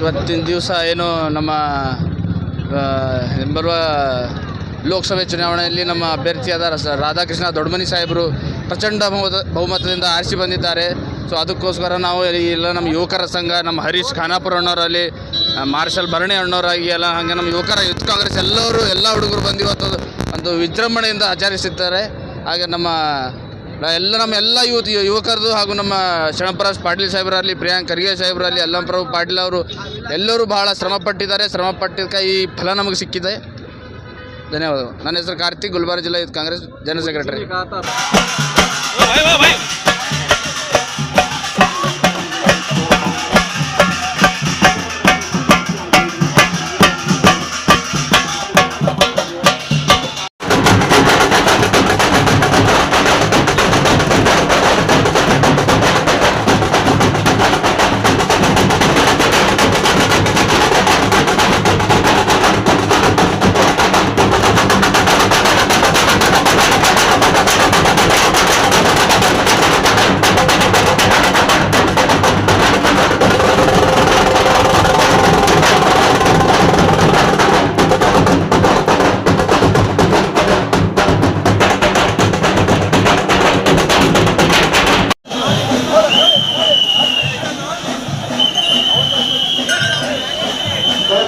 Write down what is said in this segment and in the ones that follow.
ಇವತ್ತಿನ ದಿವಸ ಏನು ನಮ್ಮ ಬರುವ ಲೋಕಸಭೆ ಚುನಾವಣೆಯಲ್ಲಿ ನಮ್ಮ ಅಭ್ಯರ್ಥಿಯಾದ ರಾಧಾಕೃಷ್ಣ ದೊಡ್ಡಮನಿ ಸಾಹೇಬರು ಪ್ರಚಂಡ ಬಹುಮತ, ಬಹುಮತದಿಂದ ಆರಿಸಿ ಬಂದಿದ್ದಾರೆ. ಸೊ ಅದಕ್ಕೋಸ್ಕರ ನಾವು ಎಲ್ಲ ನಮ್ಮ ಯುವಕರ ಸಂಘ, ನಮ್ಮ ಹರೀಶ್ ಖಾನಾಪುರ ಅಣ್ಣವರಲ್ಲಿ ಮಾರ್ಷಲ್ ಭರಣಿ ಅಣ್ಣವರಾಗಿ ಎಲ್ಲ ಹಾಗೆ ನಮ್ಮ ಯುವಕರ ಯೂತ್ ಕಾಂಗ್ರೆಸ್ ಎಲ್ಲರೂ, ಎಲ್ಲ ಹುಡುಗರು ಬಂದು ಇವತ್ತು ಒಂದು ವಿಜೃಂಭಣೆಯಿಂದ ಆಚರಿಸಿದ್ದಾರೆ. ಹಾಗೆ ನಮ್ಮ ಎಲ್ಲ ನಮ್ಮ ಎಲ್ಲ ಯುವತಿ ಯುವಕರದು ಹಾಗೂ ನಮ್ಮ ಶರಣಪ್ರಾಸ್ ಪಾಟೀಲ್ ಸಾಹೇಬರಲ್ಲಿ ಪ್ರಿಯಾಂಕ್ ಖರ್ಗೆ ಸಾಹೇಬರಲ್ಲಿ ಅಲ್ಲಂಪ್ರಭು ಪಾಟೀಲ್ ಅವರು ಎಲ್ಲರೂ ಬಹಳ ಶ್ರಮ ಪಟ್ಟಿದ್ದಾರೆ ಶ್ರಮ ಈ ಫಲ ನಮಗೆ ಸಿಕ್ಕಿದೆ ಧನ್ಯವಾದಗಳು ನನ್ನ ಹೆಸರು ಕಾರ್ತಿಕ್ ಗುಲ್ಬರ್ಗ ಜಿಲ್ಲಾ ಯೂತ್ ಕಾಂಗ್ರೆಸ್ ಜನರಲ್ ಸೆಕ್ರೆಟರಿ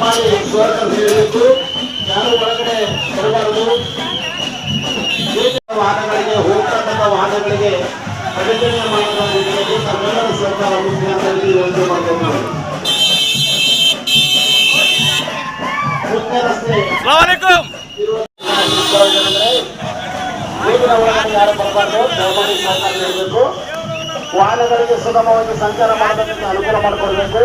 ಸ್ವಾಗತ ನೀಡಬೇಕು ಯಾರು ಒಳಗಡೆ ಬರಬಾರದು? ವಾಹನಗಳಿಗೆ ಹೋಗ್ತಕ್ಕಂಥ ವಾಹನಗಳಿಗೆ ಅಡಚಣೆ ಮಾಡುವ ರೀತಿಯಲ್ಲಿ ತಮ್ಮೆಲ್ಲರ ಸರ್ಕಾರ ಮುಖ್ಯಮಂತ್ರಿ ಯೋಜನೆ ಮಾಡಬೇಕು ಮುಖ್ಯ ರಸ್ತೆ ಈಗಿನ ಒಳಗಡೆ ಯಾರು ಬರಬಾರ್ದು? ದಯಮಾಡಿ ಸಹಕಾರ ನೀಡಬೇಕು. ವಾಹನಗಳಿಗೆ ಸುಗಮವಾಗಿ ಸಂಚಾರ ಮಾಡಬೇಕಂತ ಅನುಕೂಲ ಮಾಡಿಕೊಡ್ಬೇಕು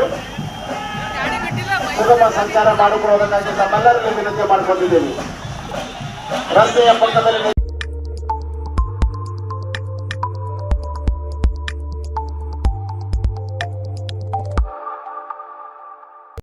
ಸುಗಮ ಸಂಚಾರ ಮಾಡಿಕೊಳ್ಳುವುದಕ್ಕಾಗಿ ತಮ್ಮೆಲ್ಲರಲ್ಲಿ ವಿನಂತಿ ಮಾಡಿಕೊಂಡಿದ್ದೇವೆ ರಸ್ತೆಯ ಪಕ್ಕದಲ್ಲಿ